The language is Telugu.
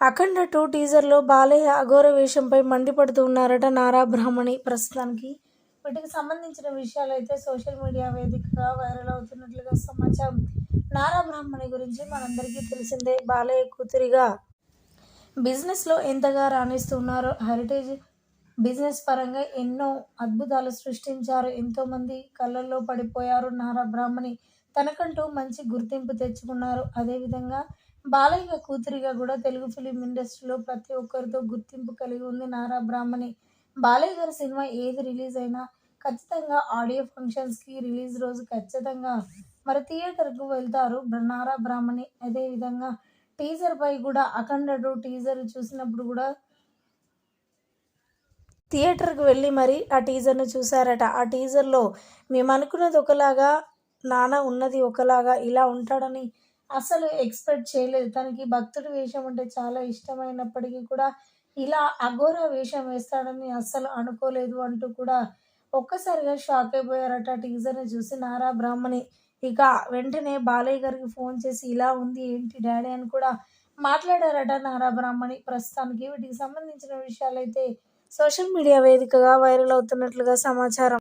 అఖండ టూ టీజర్లో బాలయ్య అఘోర వేషంపై మండిపడుతూ ఉన్నారట నారా బ్రాహ్మణి. ప్రస్తుతానికి వీటికి సంబంధించిన విషయాలు అయితే సోషల్ మీడియా వేదికగా వైరల్ అవుతున్నట్లుగా సమాచారం. నారా బ్రాహ్మణి గురించి మనందరికీ తెలిసిందే. బాలయ్య కూతురిగా బిజినెస్లో ఎంతగా రాణిస్తున్నారో హెరిటేజ్ బిజినెస్ పరంగా ఎన్నో అద్భుతాలు సృష్టించారు. ఎంతోమంది కళ్ళల్లో పడిపోయారు నారా బ్రాహ్మణి. తనకంటూ మంచి గుర్తింపు తెచ్చుకున్నారు. అదేవిధంగా బాలయ్య కూతురిగా కూడా తెలుగు ఫిలిం ఇండస్ట్రీలో ప్రతి ఒక్కరితో గుర్తింపు కలిగి ఉంది నారా బ్రాహ్మణి. బాలయ్య గారి సినిమా ఏది రిలీజ్ అయినా ఖచ్చితంగా ఆడియో ఫంక్షన్స్కి రిలీజ్ రోజు ఖచ్చితంగా. మరి థియేటర్కు వెళ్తారు బ్ర- నారా బ్రాహ్మణి. అదేవిధంగా టీజర్ పై కూడా అఖండడు టీజర్ చూసినప్పుడు కూడా థియేటర్కి వెళ్ళి మరి ఆ టీజర్ను చూసారట ఆ టీజర్లో మేము అనుకున్నది ఒకలాగా నాన్న ఉన్నది ఒకలాగా ఇలా ఉంటాడని అసలు ఎక్స్పెక్ట్ చేయలేదు. తనకి భక్తుడి వేషం అంటే చాలా ఇష్టమైనప్పటికీ కూడా ఇలా అఘోర వేషం వేస్తాడని అస్సలు అనుకోలేదు అంటూ కూడా ఒక్కసారిగా షాక్ అయిపోయారట టీజర్ని చూసి నారా బ్రాహ్మణి. ఇక వెంటనే బాలయ్య గారికి ఫోన్ చేసి ఇలా ఉంది ఏంటి డాడీ? అని కూడా మాట్లాడారట నారా బ్రాహ్మణి. ప్రస్తుతానికి వీటికి సంబంధించిన విషయాలైతే సోషల్ మీడియా వేదికగా వైరల్ అవుతున్నట్లుగా సమాచారం.